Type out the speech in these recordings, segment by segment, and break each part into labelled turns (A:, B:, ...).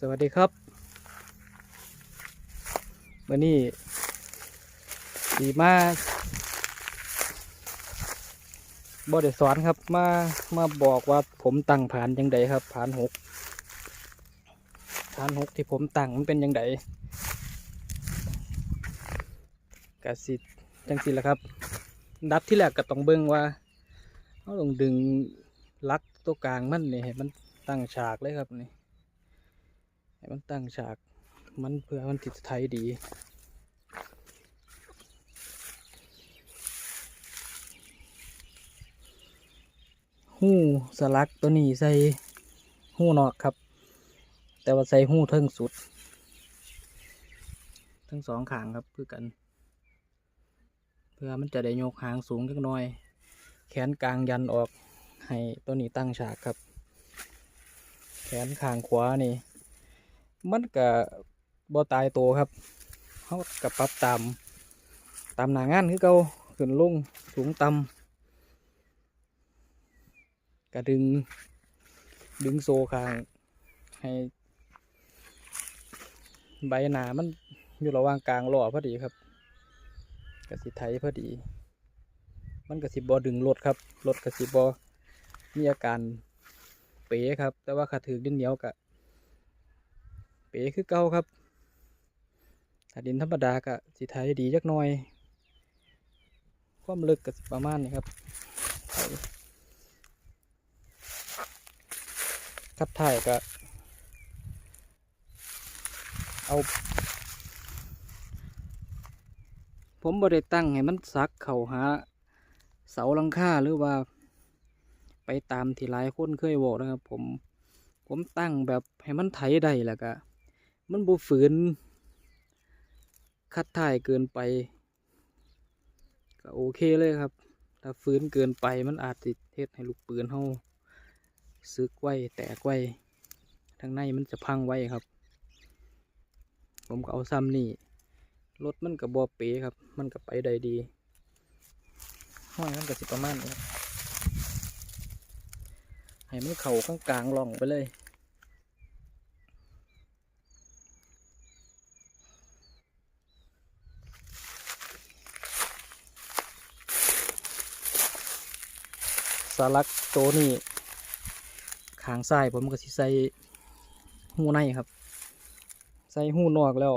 A: สวัสดีครับวันนี้ดีมาบอดสอนครับมามาบอกว่าผมตั้งฐานยังไงครับฐานหกฐานหกที่ผมตั้งมันเป็นยังไงกสิจังสิละครับ ดับที่แรกก็ต้องเบิ่งว่าเราต้องดึงลักตัวกลางมันนี่ให้มันตั้งฉากเลยครับนี่ มันตั้งฉากมันเพื่อมันติดไทยดี หู้สลักตัวนี้ใส่หู้นอกครับ แต่ว่าใส่หู้เทิงสุด ทั้งสองขางครับเพื่อกัน เพื่อมันจะได้ยกหางสูงจักหน่อย แขนกลางยันออกให้ตัวนี้ตั้งฉากครับ แขนข้างขวานี่ มันก็บ่ตายตัวครับเขากับปรับตามตามหนางานคือเก่าขึ้นลงสูงต่ำก็ดึง ดึงโซข้างให้ใบหนามันอยู่ระหว่างกลางล้อพอดีครับกสิไทยพอดี มันกสิบอดึงรถครับรถกสิบอมีอาการเป๋ครับ แต่ว่าขาถือดินเหนียวกะเป๋คือเก่าครับถ้าดินธรรมดากะสิไทยดีจักหน่อย ความลึกก็สิประมาณนี้ครับไถคัดถ่ายก็ เอา ผมบริตั้งให้มันซักเข่าหา เสาหลังคาหรือว่า ไปตามที่หลายคนเคยบอกนะครับ ผมผมตั้งแบบให้มันไถได้แหละก็ มันบูฝืน คัดถ่ายเกินไป ก็โอเคเลยครับ ถ้าฝืนเกินไปมันอาจติดเทศให้ลูกปืนเฮาซึกไว้แตกไว้ทางในมันจะพังไว้ครับ ผมก็เอาซ้ำนี่รถมันกับบอเป๋ครับ มันก็ไปได้ดีห้อยมันก็สิประมาณนี้ครับให้มันเข่าข้างกลางล่องไปเลย สลักตัวนี้ขางซ้ายผมก็สิใส่หูในครับ ใส่หูนอกแล้ว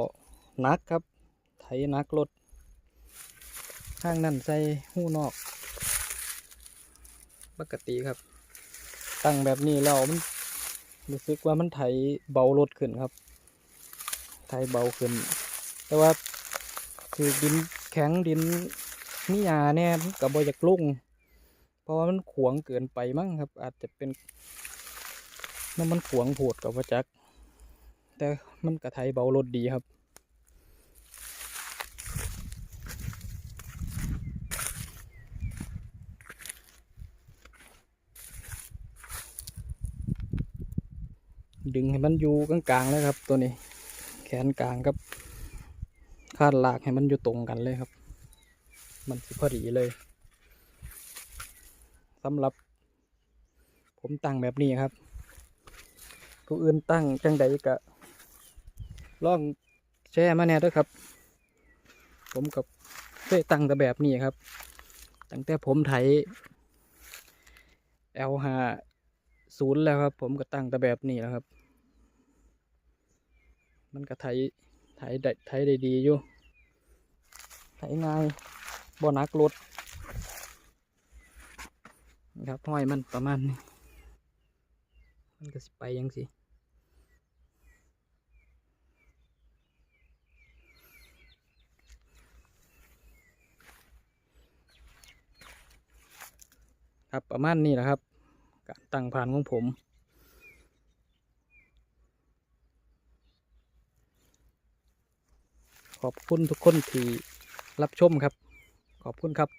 A: นักครับ ไถนักรถข้างนั้นใส่หูนอก ปกติครับ ตั้งแบบนี้แล้วมันรู้สึกว่ามันไถเบารถขึ้นครับ ไถเบาขึ้น แต่ว่าคือดินแข็งดินมียาแน่กับบอยากลุ่ง ราะว่ามันขวงเกินไปมั้งครับ อาจจะเป็นน้ำมันขวงโผดกับว่าจักแต่มันกระไทยเบารถดีครับ ดึงให้มันอยู่กลางๆเลยครับ ตัวนี้ แขนกลางครับคาดลากให้มันอยู่ตรงกันเลยครับ มันสิพอดีเลย สำหรับ ผมตั้งแบบนี้ครับ ผู้อื่นตั้งจังใดกะลองแชร์มาแน่ด้วยครับ ผมกับเคยตั้งแต่แบบนี้ครับ ตั้งแต่ผมไถเอลหาศูนย์แล้วครับ ผมก็ตั้งแต่แบบนี้แล้วครับ มันก็ไถไถได้ไถได้ดีอยู่ไถง่ายบ่หนักรถ ครับห้อยมันประมาณนี้มันก็สิไปยังสิครับประมาณนี้แหละครับ การตั้งผ่านของผม ขอบคุณทุกคนที่รับชมครับ ขอบคุณครับ